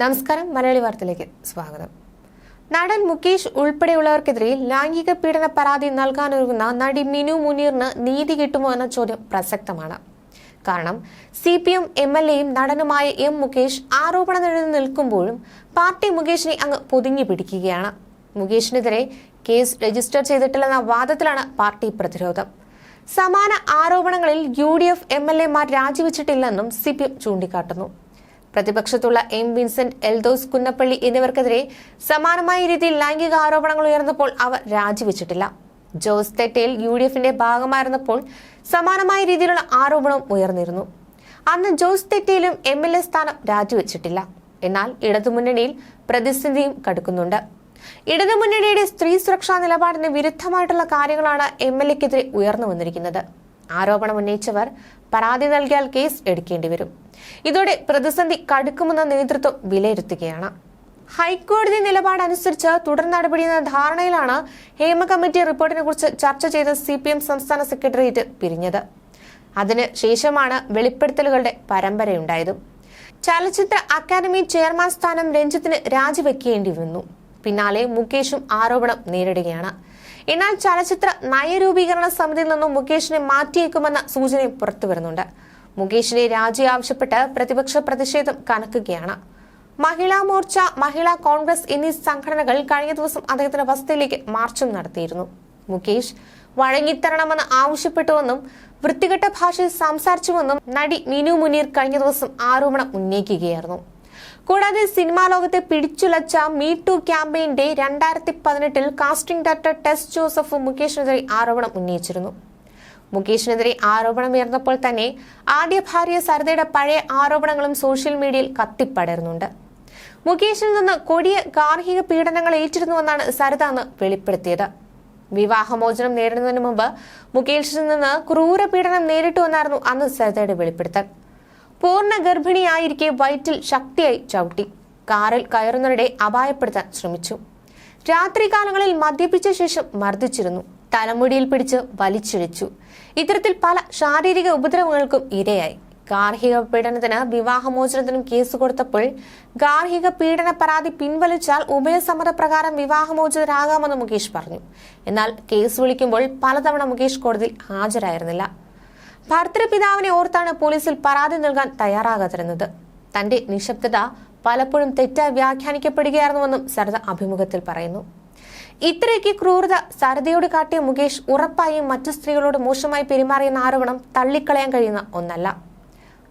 നമസ്കാരം മലയാളി വാർത്തയിലേക്ക് സ്വാഗതം. നടൻ മുകേഷ് ഉൾപ്പെടെയുള്ളവർക്കെതിരെ ലൈംഗിക പീഡന പരാതി നൽകാനൊരുങ്ങുന്ന നടി മിനു മുനീറിന് നീതി കിട്ടുമോ എന്ന ചോദ്യം പ്രസക്തമാണ്. കാരണം C P M M L എയും നടനുമായ എം മുകേഷ് ആരോപണ നിഴലിൽ നിൽക്കുമ്പോഴും പാർട്ടി മുകേഷിനെ അങ്ങ് പൊതിഞ്ഞു പിടിക്കുകയാണ്. മുകേഷിനെതിരെ കേസ് രജിസ്റ്റർ ചെയ്തിട്ടില്ലെന്ന വാദത്തിലാണ് പാർട്ടി പ്രതിരോധം. സമാന ആരോപണങ്ങളിൽ U D F M L എമാർ രാജിവെച്ചിട്ടില്ലെന്നും സി പി എം ചൂണ്ടിക്കാട്ടുന്നു. പ്രതിപക്ഷത്തുള്ള എം വിൻസെന്റ് എൽദോസ് കുന്നപ്പള്ളി എന്നിവർക്കെതിരെ സമാനമായ രീതിയിൽ ലൈംഗിക ആരോപണങ്ങൾ ഉയർന്നപ്പോൾ അവർ രാജിവെച്ചിട്ടില്ല. ജോസ് തെറ്റയിൽ യു ഡി എഫിന്റെ ഭാഗമായിരുന്നപ്പോൾ സമാനമായ രീതിയിലുള്ള ആരോപണം ഉയർന്നിരുന്നു. അന്ന് ജോസ് തെറ്റയിലും എം എൽ എ സ്ഥാനം രാജിവെച്ചിട്ടില്ല. എന്നാൽ ഇടതുമുന്നണിയിൽ പ്രതിസന്ധിയും കടുക്കുന്നുണ്ട്. ഇടതുമുന്നണിയുടെ സ്ത്രീ സുരക്ഷാ നിലപാടിന് വിരുദ്ധമായിട്ടുള്ള കാര്യങ്ങളാണ് എം എൽ എക്കെതിരെ ഉയർന്നു വന്നിരിക്കുന്നത്. ആരോപണം ഉന്നയിച്ചവർ പരാതി നൽകിയാൽ കേസ് എടുക്കേണ്ടി വരും. ഇതോടെ പ്രതിസന്ധി കടുക്കുമെന്ന നേതൃത്വം വിലയിരുത്തുകയാണ്. ഹൈക്കോടതി നിലപാടനുസരിച്ച് തുടർ നടപടി എന്ന ധാരണയിലാണ് ഹേമ കമ്മിറ്റി റിപ്പോർട്ടിനെ കുറിച്ച് ചർച്ച ചെയ്ത സി പി എം സംസ്ഥാന സെക്രട്ടേറിയറ്റ് പിരിഞ്ഞത്. അതിന് ശേഷമാണ് വെളിപ്പെടുത്തലുകളുടെ പരമ്പരയുണ്ടായതും. ചലച്ചിത്ര അക്കാദമി ചെയർമാൻ സ്ഥാനം രഞ്ജിത്തിന് രാജിവെക്കേണ്ടി വന്നു. പിന്നാലെ മുകേഷും ആരോപണം നേരിടുകയാണ്. എന്നാൽ ചലച്ചിത്ര നയരൂപീകരണ സമിതിയിൽ നിന്നും മുകേഷിനെ മാറ്റിയേക്കുമെന്ന സൂചനയും പുറത്തുവരുന്നുണ്ട് മുകേഷിനെ രാജി ആവശ്യപ്പെട്ട് പ്രതിപക്ഷ പ്രതിഷേധം കനക്കുകയാണ്. മഹിളാ മോർച്ച മഹിളാ കോൺഗ്രസ് എന്നീ സംഘടനകൾ കഴിഞ്ഞ ദിവസം അദ്ദേഹത്തിന്റെ വസതിയിലേക്ക് മാർച്ചും നടത്തിയിരുന്നു. മുകേഷ് വഴങ്ങിത്തരണമെന്ന് ആവശ്യപ്പെട്ടുവെന്നും വൃത്തികെട്ട ഭാഷയിൽ സംസാരിച്ചുവെന്നും നടി മിനു മുനീർ കഴിഞ്ഞ ദിവസം ആരോപണം ഉന്നയിക്കുകയായിരുന്നു. കൂടാതെ സിനിമാ ലോകത്തെ പിടിച്ചുലച്ച മീ ടു ക്യാമ്പയിന്റെ രണ്ടായിരത്തി പതിനെട്ടിൽ കാസ്റ്റിംഗ് ഡയറക്ടർ ടെസ് ജോസഫ് മുകേഷിനെതിരെ ആരോപണം ഉന്നയിച്ചിരുന്നു. മുകേഷിനെതിരെ ആരോപണം ഉയർന്നപ്പോൾ തന്നെ ആദ്യ ഭാര്യ സരിതയുടെ പഴയ ആരോപണങ്ങളും സോഷ്യൽ മീഡിയയിൽ കത്തിപ്പടരുന്നുണ്ട്. മുകേഷിൽ നിന്ന് കൊടിയ ഗാർഹിക പീഡനങ്ങൾ ഏറ്റിരുന്നുവെന്നാണ് സരിത അന്ന് വെളിപ്പെടുത്തിയത്. വിവാഹമോചനം നേരിടുന്നതിന് മുമ്പ് മുകേഷിൽ നിന്ന് ക്രൂര പീഡനം നേരിട്ടുവെന്നായിരുന്നു അന്ന് സരിതയുടെ വെളിപ്പെടുത്തൽ. പൂർണ ഗർഭിണിയായിരിക്കെ വയറ്റിൽ ശക്തിയായി ചവിട്ടി. കാറിൽ കയറുന്നവരുടെ അപായപ്പെടുത്താൻ ശ്രമിച്ചു. രാത്രികാലങ്ങളിൽ മദ്യപിച്ച ശേഷം മർദ്ദിച്ചിരുന്നു. തലമുടിയിൽ പിടിച്ച് വലിച്ചിഴച്ചു. ഇത്തരത്തിൽ പല ശാരീരിക ഉപദ്രവങ്ങൾക്കും ഇരയായി. ഗാർഹിക പീഡനത്തിന് വിവാഹമോചനത്തിനും കേസ് കൊടുത്തപ്പോൾ ഗാർഹിക പീഡന പരാതി പിൻവലിച്ചാൽ ഉഭയസമ്മതപ്രകാരം വിവാഹമോചിതരാകാമെന്ന് മുകേഷ് പറഞ്ഞു. എന്നാൽ കേസ് വിളിക്കുമ്പോൾ പലതവണ മുകേഷ് കോടതിയിൽ ഹാജരായിരുന്നില്ല. ഭർത്തൃപിതാവിനെ ഓർത്താണ് പോലീസിൽ പരാതി നൽകാൻ തയ്യാറാകാതിരുന്നത്. തന്റെ നിശബ്ദത പലപ്പോഴും തെറ്റായി വ്യാഖ്യാനിക്കപ്പെടുകയായിരുന്നുവെന്നും സരദ അഭിമുഖത്തിൽ പറയുന്നു. ഇത്രയ്ക്ക് ക്രൂരത സരദയോട് കാട്ടിയ മുകേഷ് ഉറപ്പായും മറ്റു സ്ത്രീകളോട് മോശമായി പെരുമാറിയെന്ന ആരോപണം തള്ളിക്കളയാൻ കഴിയുന്ന ഒന്നല്ല.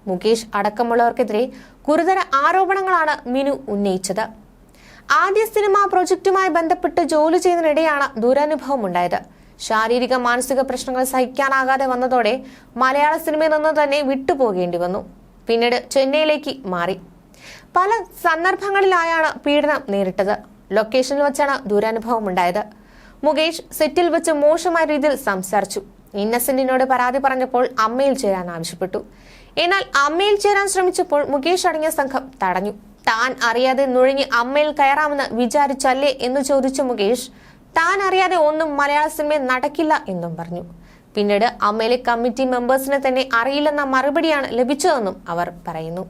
മുകേഷ് അടക്കമുള്ളവർക്കെതിരെ ഗുരുതര ആരോപണങ്ങളാണ് മിനു ഉന്നയിച്ചത്. ആദ്യ സിനിമാ പ്രൊജക്റ്റുമായി ബന്ധപ്പെട്ട് ജോലി ചെയ്യുന്നതിനിടെയാണ് ദുരനുഭവം ഉണ്ടായത് ശാരീരിക മാനസിക പ്രശ്നങ്ങൾ സഹിക്കാനാകാതെ വന്നതോടെ മലയാള സിനിമയിൽ നിന്ന് തന്നെ വിട്ടുപോകേണ്ടി വന്നു. പിന്നീട് ചെന്നൈയിലേക്ക് മാറി. പല സന്ദർഭങ്ങളിലായാണ് പീഡനം നേരിട്ടത്. ലൊക്കേഷനിൽ വെച്ചാണ് ദുരനുഭവം ഉണ്ടായത്. മുകേഷ് സെറ്റിൽ വെച്ച് മോശമായ രീതിയിൽ സംസാരിച്ചു. ഇന്നസെന്റിനോട് പരാതി പറഞ്ഞപ്പോൾ അമ്മയിൽ ചേരാൻ ആവശ്യപ്പെട്ടു. എന്നാൽ അമ്മയിൽ ചേരാൻ ശ്രമിച്ചപ്പോൾ മുകേഷ് അടങ്ങിയ സംഘം തടഞ്ഞു. താൻ അറിയാതെ നുഴഞ്ഞ് അമ്മയിൽ കയറാമെന്ന് വിചാരിച്ചല്ലേ എന്ന് ചോദിച്ച മുകേഷ് താൻ അറിയാതെ ഒന്നും മലയാള സിനിമയിൽ നടക്കില്ല എന്നും പറഞ്ഞു. പിന്നീട് അമ്മയിലെ കമ്മിറ്റി മെമ്പേഴ്സിനെ തന്നെ അറിയില്ലെന്ന മറുപടിയാണ് ലഭിച്ചതെന്നും അവർ പറയുന്നു.